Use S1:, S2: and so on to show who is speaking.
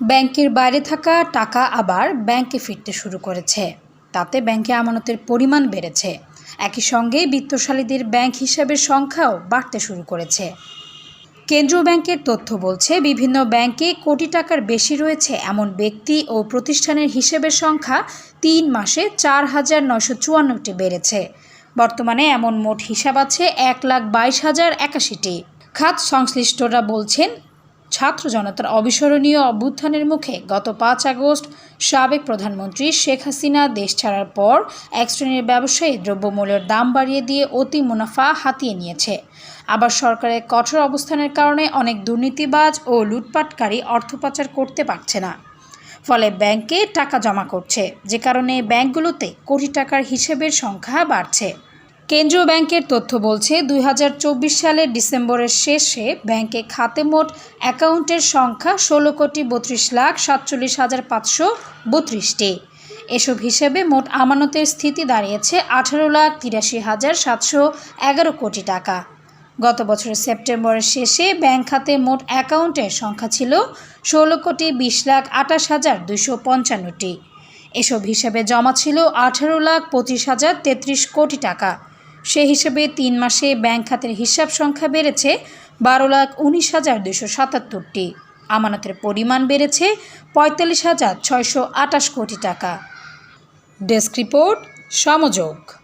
S1: ব্যাংকের বাইরে থাকা টাকা আবার ব্যাংকে ফিরতে শুরু করেছে। তাতে ব্যাংকে আমানতের পরিমাণ বেড়েছে। একই সঙ্গে বিত্তশালীদের ব্যাংক হিসাবের সংখ্যাও বাড়তে শুরু করেছে। কেন্দ্রীয় ব্যাংকের তথ্য বলছে, বিভিন্ন ব্যাংকে কোটি টাকার বেশি রয়েছে এমন ব্যক্তি ও প্রতিষ্ঠানের হিসেবের সংখ্যা তিন মাসে চার হাজার নয়শো চুয়ান্নটি বেড়েছে। বর্তমানে এমন মোট হিসাব আছে এক লাখ বাইশ হাজার একাশিটি। খাত সংশ্লিষ্টরা বলছেন ছাত্র জনতার অবিস্মরণীয় অভ্যুত্থানের মুখে গত পাঁচ আগস্ট সাবেক প্রধানমন্ত্রী শেখ হাসিনা দেশ ছাড়ার পর এক শ্রেণির ব্যবসায়ী দ্রব্যমূল্যের দাম বাড়িয়ে দিয়ে অতি মুনাফা হাতিয়ে নিয়েছে। আবার সরকারের কঠোর অবস্থানের কারণে অনেক দুর্নীতিবাজ ও লুটপাটকারী অর্থ পাচার করতে পারছে না। ফলে ব্যাংকে টাকা জমা করছে, যে কারণে ব্যাংকগুলোতে কোটি টাকার হিসেবের সংখ্যা বাড়ছে। কেন্দ্রীয় ব্যাংকের তথ্য বলছে, দুই হাজার চব্বিশ সালের ডিসেম্বরের শেষে ব্যাংকে খাতে মোট অ্যাকাউন্টের সংখ্যা ষোলো কোটি বত্রিশ লাখ সাতচল্লিশ হাজার পাঁচশো বত্রিশটি। এসব হিসেবে মোট আমানতের স্থিতি দাঁড়িয়েছে আঠারো লাখ তিরাশি হাজার সাতশো এগারো কোটি টাকা। গত বছরের সেপ্টেম্বরের শেষে ব্যাংক খাতে মোট অ্যাকাউন্টের সংখ্যা ছিল ষোলো কোটি বিশ লাখ আটাশ হাজার দুশো পঞ্চান্নটি। এসব হিসেবে জমা ছিল আঠারো লাখ পঁচিশ হাজার তেত্রিশ কোটি টাকা। সে হিসেবে তিন মাসে ব্যাংক খাতের হিসাব সংখ্যা বেড়েছে বারো লাখ উনিশ হাজার দুশো সাতাত্তরটি। আমানতের পরিমাণ বেড়েছে পঁয়তাল্লিশ হাজার ছয়শো আটাশ কোটি টাকা। Desk report সমযোগ।